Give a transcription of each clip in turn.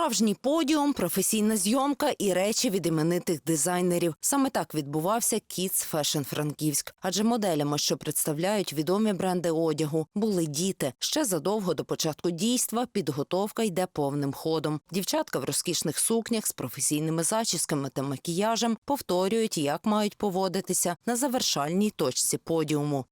Справжній подіум, професійна зйомка і речі від іменитих дизайнерів. Саме так відбувався Kids Fashion Франківськ. Адже моделями, що представляють відомі бренди одягу, були діти. Ще задовго до початку дійства підготовка йде повним ходом. Дівчатка в розкішних сукнях з професійними зачісками та макіяжем повторюють, як мають поводитися на завершальній точці подіуму.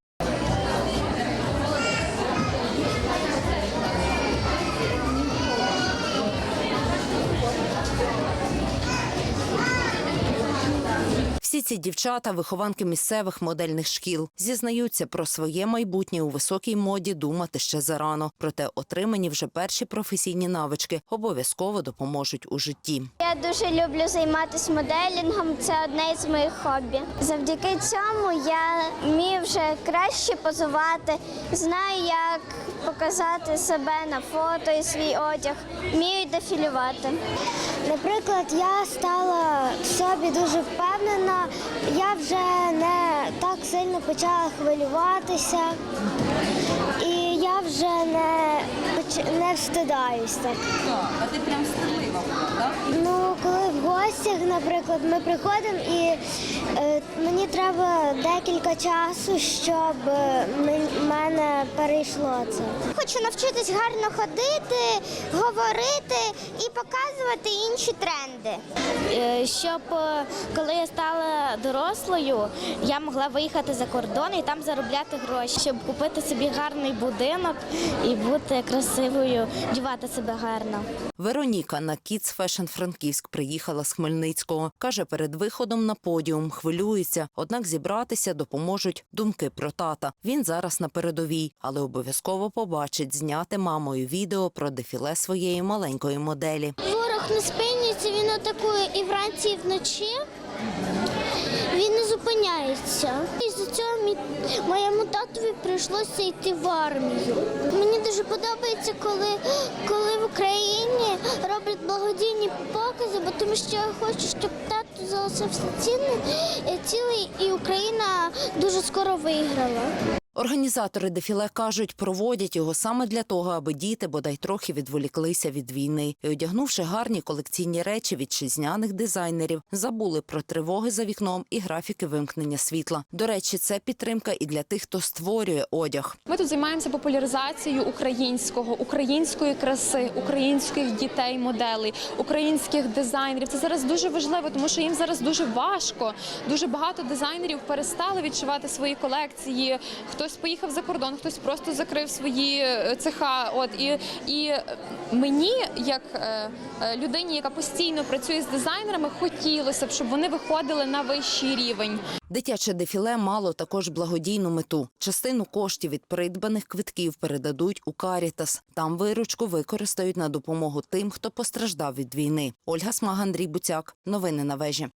Всі ці дівчата, вихованки місцевих модельних шкіл, зізнаються про своє майбутнє у високій моді думати ще зарано. Проте отримані вже перші професійні навички обов'язково допоможуть у житті. Я дуже люблю займатися моделінгом. Це одне з моїх хобі. Завдяки цьому я вмію вже краще позувати, знаю, як показати себе на фото і свій одяг, вмію дефілювати. Наприклад, я стала в собі дуже впевнена. Я вже не так сильно почала хвилюватися, і я вже не, не встидаюсь так. А ти прям стидлива була, так? Ну, коли в гостях, наприклад, ми приходимо і е, мені треба декілька часу, щоб е, мен- мене перейшло це. Хочу навчитись гарно ходити, говорити і показувати інші тренди. Е, щоб е, коли я стала дорослою, я могла виїхати за кордон і там заробляти гроші, щоб купити собі гарний будинок і бути красивою, вдівати себе гарно. Вероніка на Kids Fashion Франківськ приїхала з Хмельницького. Каже, перед виходом на подіум хвилюється, однак зібратися допоможуть думки про тата. Він зараз на передовій, але обов'язково побачить зняти мамою відео про дефіле своєї маленької моделі. Ворог не спиниться, він атакує і вранці, і вночі. Він не зупиняється. І за цього моєму татові прийшлося йти в армію. Мені дуже подобається, коли, коли в Україні роблять благодійні покази, бо тому що я хочу, щоб тато залишився цілий, е, цілий і Україна дуже скоро виграла. Організатори дефіле кажуть, проводять його саме для того, аби діти бодай трохи відволіклися від війни і, одягнувши гарні колекційні речі вітчизняних дизайнерів, забули про тривоги за вікном і графіки вимкнення світла. До речі, це підтримка і для тих, хто створює одяг. Ми тут займаємося популяризацією українського, української краси, українських дітей, моделей, українських дизайнерів. Це зараз дуже важливо, тому що їм зараз дуже важко. Дуже багато дизайнерів перестали відчувати свої колекції. Хтось поїхав за кордон, хтось просто закрив свої е, цеха. От і, і мені, як е, е, людині, яка постійно працює з дизайнерами, хотілося б, щоб вони виходили на вищий рівень. Дитяче дефіле мало також благодійну мету. Частину коштів від придбаних квитків передадуть у Карітас. Там виручку використають на допомогу тим, хто постраждав від війни. Ольга Смага, Андрій Буцяк. Новини на вежі.